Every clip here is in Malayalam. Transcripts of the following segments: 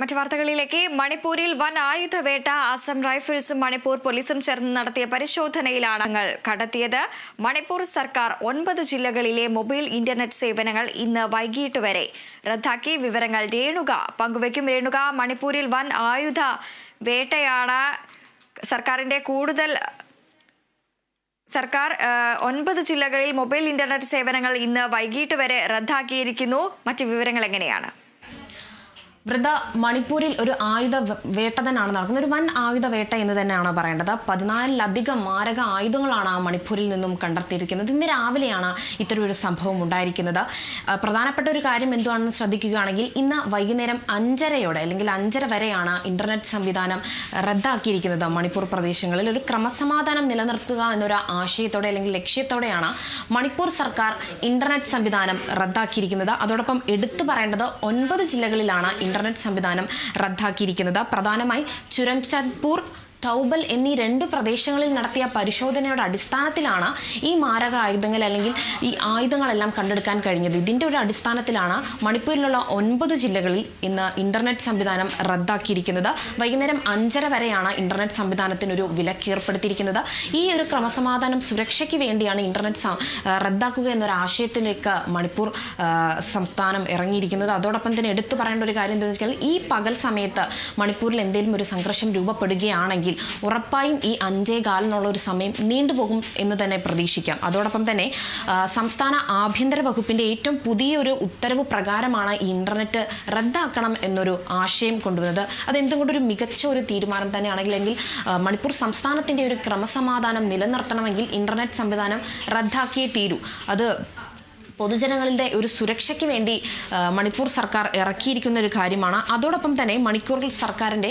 മറ്റു വാർത്തകളിലേക്ക് മണിപ്പൂരിൽ വൻ ആയുധവേട്ട അസം റൈഫിൾസും മണിപ്പൂർ പോലീസും ചേർന്ന് നടത്തിയ പരിശോധനയിലാണ് ഞങ്ങൾ കണ്ടെത്തിയത്. മണിപ്പൂർ സർക്കാർ ഒൻപത് ജില്ലകളിലെ മൊബൈൽ ഇന്റർനെറ്റ് സേവനങ്ങൾ ഇന്ന് വൈകിട്ട് വരെ റദ്ദാക്കി. വിവരങ്ങൾ രേണുക പങ്കുവയ്ക്കും. രേണുക മണിപ്പൂരിൽ വൻ ആയുധ വേട്ടയാണ് സർക്കാരിന്റെ കൂടുതൽ സർക്കാർ ഒൻപത് ജില്ലകളിൽ മൊബൈൽ ഇന്റർനെറ്റ് സേവനങ്ങൾ ഇന്ന് വൈകിട്ട് വരെ റദ്ദാക്കിയിരിക്കുന്നു. മറ്റു വിവരങ്ങൾ എങ്ങനെയാണ്? വൃദ്ധ മണിപ്പൂരിൽ ഒരു ആയുധ വേട്ട തന്നെയാണ് നടക്കുന്നത്. ഒരു വൻ ആയുധ വേട്ട എന്ന് തന്നെയാണ് പറയേണ്ടത്? പതിനാലിലധികം മാരക ആയുധങ്ങളാണ് ആ മണിപ്പൂരിൽ നിന്നും കണ്ടെത്തിയിരിക്കുന്നത്. ഇന്ന് രാവിലെയാണ് ഇത്തരമൊരു സംഭവം ഉണ്ടായിരിക്കുന്നത്. പ്രധാനപ്പെട്ട ഒരു കാര്യം എന്തുവാണെന്ന് ശ്രദ്ധിക്കുകയാണെങ്കിൽ ഇന്ന് വൈകുന്നേരം അഞ്ചരയോടെ അല്ലെങ്കിൽ അഞ്ചര വരെയാണ് ഇന്റർനെറ്റ് സംവിധാനം റദ്ദാക്കിയിരിക്കുന്നത് മണിപ്പൂർ പ്രദേശങ്ങളിൽ. ഒരു ക്രമസമാധാനം നിലനിർത്തുക എന്നൊരു ആശയത്തോടെ അല്ലെങ്കിൽ ലക്ഷ്യത്തോടെയാണ് മണിപ്പൂർ സർക്കാർ ഇന്റർനെറ്റ് സംവിധാനം റദ്ദാക്കിയിരിക്കുന്നത്. അതോടൊപ്പം എടുത്തു പറയേണ്ടത് ഒൻപത് ജില്ലകളിലാണ് ഇന്റർനെറ്റ് സംവിധാനം റദ്ദാക്കിയിരിക്കുന്നത്. പ്രധാനമായി ചുരൻചാൻപൂർ തൗബൽ എന്നീ രണ്ട് പ്രദേശങ്ങളിൽ നടത്തിയ പരിശോധനയുടെ അടിസ്ഥാനത്തിലാണ് ഈ മാരക ആയുധങ്ങൾ അല്ലെങ്കിൽ ഈ ആയുധങ്ങളെല്ലാം കണ്ടെടുക്കാൻ കഴിഞ്ഞത്. ഇതിന്റെ ഒരു അടിസ്ഥാനത്തിലാണ് മണിപ്പൂരിലുള്ള ഒൻപത് ജില്ലകളിൽ ഇന്ന് ഇന്റർനെറ്റ് സംവിധാനം റദ്ദാക്കിയിരിക്കുന്നത്. വൈകുന്നേരം അഞ്ചര വരെയാണ് ഇന്റർനെറ്റ് സംവിധാനത്തിനൊരു വിലക്ക് ഏർപ്പെടുത്തിയിരിക്കുന്നത് ഈ ഒരു ക്രമസമാധാനം സുരക്ഷയ്ക്ക് വേണ്ടിയാണ് ഇന്റർനെറ്റ് റദ്ദാക്കുക എന്നൊരു ആശയത്തിലേക്ക് മണിപ്പൂർ സംസ്ഥാനം ഇറങ്ങിയിരിക്കുന്നത്. അതോടൊപ്പം തന്നെ എടുത്തു പറയേണ്ട ഒരു കാര്യം എന്താണെന്ന് വെച്ചാൽ ഈ പകൽ സമയത്ത് മണിപ്പൂരിൽ എന്തെങ്കിലും ഒരു സംഘർഷം രൂപപ്പെടുകയാണെങ്കിൽ ഉറപ്പായും ഈ അഞ്ചേ കാലിനുള്ള ഒരു സമയം നീണ്ടുപോകും എന്ന് തന്നെ പ്രതീക്ഷിക്കാം. അതോടൊപ്പം തന്നെ സംസ്ഥാന ആഭ്യന്തര വകുപ്പിന്റെ ഏറ്റവും പുതിയൊരു ഉത്തരവ് പ്രകാരമാണ് ഈ ഇന്റർനെറ്റ് റദ്ദാക്കണം എന്നൊരു ആശയം കൊണ്ടുവന്നത്. അതെന്തുകൊണ്ടൊരു മികച്ച ഒരു തീരുമാനം ആ, മണിപ്പൂർ സംസ്ഥാനത്തിന്റെ ഒരു ക്രമസമാധാനം നിലനിർത്തണമെങ്കിൽ ഇന്റർനെറ്റ് സംവിധാനം റദ്ദാക്കിയേ തീരൂ. അത് പൊതുജനങ്ങളുടെ ഒരു സുരക്ഷയ്ക്ക് വേണ്ടി മണിപ്പൂർ സർക്കാർ ഇറക്കിയിരിക്കുന്ന ഒരു കാര്യമാണ്. അതോടൊപ്പം തന്നെ മണിക്കൂറിൽ സർക്കാരിന്റെ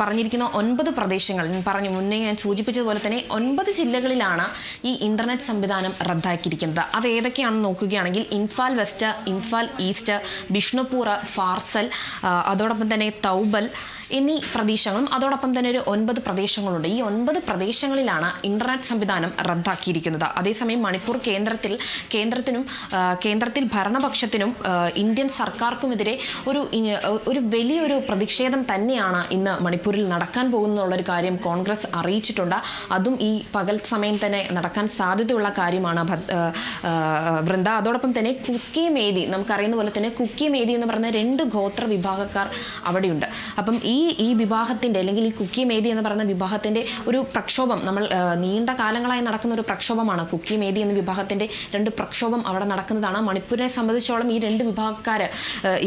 പറഞ്ഞിരിക്കുന്ന ഒൻപത് പ്രദേശങ്ങൾ പറഞ്ഞു മുന്നേ ഞാൻ സൂചിപ്പിച്ചതുപോലെ തന്നെ ഒൻപത് ജില്ലകളിലാണ് ഈ ഇന്റർനെറ്റ് സംവിധാനം റദ്ദാക്കിയിരിക്കുന്നത്. അവ ഏതൊക്കെയാണെന്ന് നോക്കുകയാണെങ്കിൽ ഇൻഫാൽ വെസ്റ്റ് ഇൻഫാൽ ഈസ്റ്റ് ബിഷ്ണുപൂർ ഫാർസൽ അതോടൊപ്പം തന്നെ തൗബൽ എന്നീ പ്രദേശങ്ങളും അതോടൊപ്പം തന്നെ ഒരു ഒൻപത് പ്രദേശങ്ങളുണ്ട്. ഈ ഒൻപത് പ്രദേശങ്ങളിലാണ് ഇന്റർനെറ്റ് സംവിധാനം റദ്ദാക്കിയിരിക്കുന്നത്. അതേസമയം മണിപ്പൂർ കേന്ദ്രത്തിൽ കേന്ദ്രത്തിനും കേന്ദ്രത്തിൽ ഭരണപക്ഷത്തിനും ഇന്ത്യൻ സർക്കാർക്കുമെതിരെ ഒരു ഒരു വലിയൊരു പ്രതിഷേധം തന്നെയാണ് ഇന്ന് മണിപ്പൂരിൽ നടക്കാൻ പോകുന്നുള്ളൊരു കാര്യം കോൺഗ്രസ് അറിയിച്ചിട്ടുണ്ട്. അതും ഈ പകൽ സമയം തന്നെ നടക്കാൻ സാധ്യതയുള്ള കാര്യമാണ് വൃന്ദ. അതോടൊപ്പം തന്നെ കുക്കി മേദി നമുക്കറിയുന്ന പോലെ തന്നെ കുക്കി മേദി എന്ന് പറഞ്ഞ രണ്ട് ഗോത്ര വിഭാഗക്കാർ അവിടെയുണ്ട്. അപ്പം ഈ ഈ വിവാഹത്തിന്റെ അല്ലെങ്കിൽ ഈ കുക്കി മേദി എന്ന് പറയുന്ന വിഭാഗത്തിന്റെ ഒരു പ്രക്ഷോഭം നമ്മൾ നീണ്ട കാലങ്ങളായി നടക്കുന്ന ഒരു പ്രക്ഷോഭമാണ് കുക്കി മേദി എന്ന വിഭാഗത്തിന്റെ രണ്ട് പ്രക്ഷോഭം അവിടെ നടക്കുന്നതാണ്. മണിപ്പൂരിനെ സംബന്ധിച്ചോളം ഈ രണ്ട് വിഭാഗക്കാർ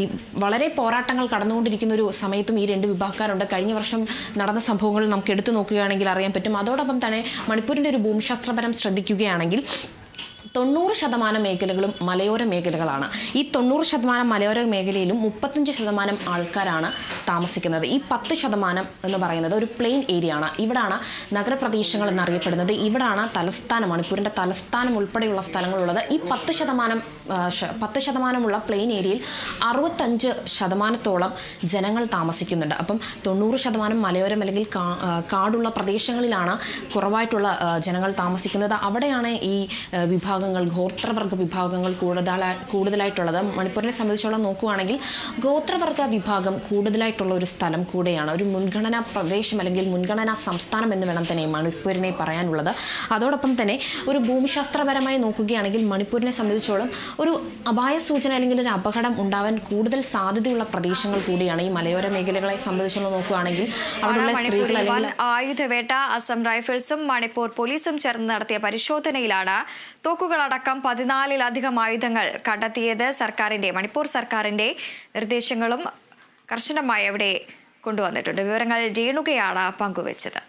ഈ വളരെ പോരാട്ടങ്ങൾ കടന്നുകൊണ്ടിരിക്കുന്ന ഒരു സമയത്തും ഈ രണ്ട് വിഭാഗക്കാരുണ്ട്. കഴിഞ്ഞ വർഷം നടന്ന സംഭവങ്ങൾ നമുക്ക് എടുത്തു നോക്കുകയാണെങ്കിൽ അറിയാൻ പറ്റും. അതോടൊപ്പം തന്നെ മണിപ്പൂരിന്റെ ഒരു ഭൂമിശാസ്ത്രപരം ശ്രദ്ധിക്കുകയാണെങ്കിൽ തൊണ്ണൂറ് ശതമാനം മേഖലകളും മലയോര മേഖലകളാണ്. ഈ തൊണ്ണൂറ് ശതമാനം മലയോര മേഖലയിലും മുപ്പത്തഞ്ച് ശതമാനം ആൾക്കാരാണ് താമസിക്കുന്നത്. ഈ പത്ത് ശതമാനം എന്ന് പറയുന്നത് ഒരു പ്ലെയിൻ ഏരിയ ആണ്. ഇവിടാണ് നഗരപ്രദേശങ്ങൾ എന്നറിയപ്പെടുന്നത്. ഇവിടാണ് തലസ്ഥാനം മണിപ്പൂരിന്റെ തലസ്ഥാനം ഉൾപ്പെടെയുള്ള സ്ഥലങ്ങളുള്ളത്. ഈ പത്ത് ശതമാനം പത്ത് ശതമാനമുള്ള പ്ലെയിൻ ഏരിയയിൽ അറുപത്തഞ്ച് ശതമാനത്തോളം ജനങ്ങൾ താമസിക്കുന്നുണ്ട്. അപ്പം തൊണ്ണൂറ് ശതമാനം മലയോരം അല്ലെങ്കിൽ കാടുള്ള പ്രദേശങ്ങളിലാണ് കുറവായിട്ടുള്ള ജനങ്ങൾ താമസിക്കുന്നത്. അവിടെയാണ് ഈ ആ, വിഭാഗങ്ങൾ ഗോത്രവർഗ വിഭാഗങ്ങൾ കൂടുതലായി കൂടുതലായിട്ടുള്ളത്. മണിപ്പൂരിനെ സംബന്ധിച്ചോളം നോക്കുകയാണെങ്കിൽ ഗോത്രവർഗ വിഭാഗം കൂടുതലായിട്ടുള്ള ഒരു സ്ഥലം കൂടെയാണ്. ഒരു മുൻഗണനാ പ്രദേശം അല്ലെങ്കിൽ മുൻഗണനാ സംസ്ഥാനം എന്ന് വേണം തന്നെ മണിപ്പൂരിനെ പറയാനുള്ളത്. അതോടൊപ്പം തന്നെ ഒരു ഭൂമിശാസ്ത്രപരമായി നോക്കുകയാണെങ്കിൽ മണിപ്പൂരിനെ സംബന്ധിച്ചോളം ഒരു അപായ സൂചന അല്ലെങ്കിൽ ഒരു അപകടം ഉണ്ടാവാൻ കൂടുതൽ സാധ്യതയുള്ള പ്രദേശങ്ങൾ കൂടിയാണ് ഈ മലയോര മേഖലകളെ സംബന്ധിച്ചോളം നോക്കുകയാണെങ്കിൽ അവിടെയുള്ള സ്ത്രീകൾ അല്ലെങ്കിൽ ആയുധവേട്ട അസം റൈഫിൾസും മണിപ്പൂർ പോലീസും ചേർന്ന് നടത്തിയ പരിശോധനയിലാണ്. തോക്കുകളടക്കം പതിനാലിലധികം ആയുധങ്ങൾ കണ്ടെത്തിയത് സർക്കാരിന്റെ മണിപ്പൂർ സർക്കാരിന്റെ നിർദ്ദേശങ്ങളും കർശനമായി അവിടെ കൊണ്ടുവന്നിട്ടുണ്ട്. വിവരങ്ങൾ രേണുകയാണ് പങ്കുവച്ചത്.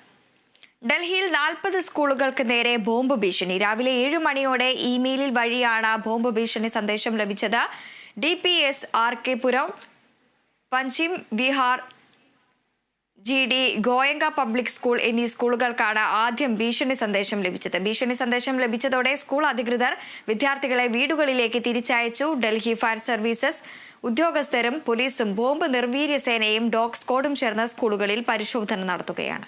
ഡൽഹിയിൽ നാൽപ്പത് സ്കൂളുകൾക്ക് നേരെ ബോംബ് ഭീഷണി. രാവിലെ ഏഴ് മണിയോടെ ഇമെയിലിൽ വഴിയാണ് ബോംബ് ഭീഷണി സന്ദേശം ലഭിച്ചത്. D P S R K Puram Paschim Vihar G D Goenka public school എന്നീ സ്കൂളുകൾക്കാണ് ആദ്യം ഭീഷണി സന്ദേശം ലഭിച്ചത്. ഭീഷണി സന്ദേശം ലഭിച്ചതോടെ സ്കൂൾ അധികൃതർ വിദ്യാർത്ഥികളെ വീടുകളിലേക്ക് തിരിച്ചയച്ചു. ഡൽഹി ഫയർ സർവീസസ് ഉദ്യോഗസ്ഥരും പോലീസും ബോംബ് നിർവീര്യ സേനയും ഡോഗ് സ്ക്വാഡും ചേർന്ന് സ്കൂളുകളിൽ പരിശോധന നടത്തുകയാണ്.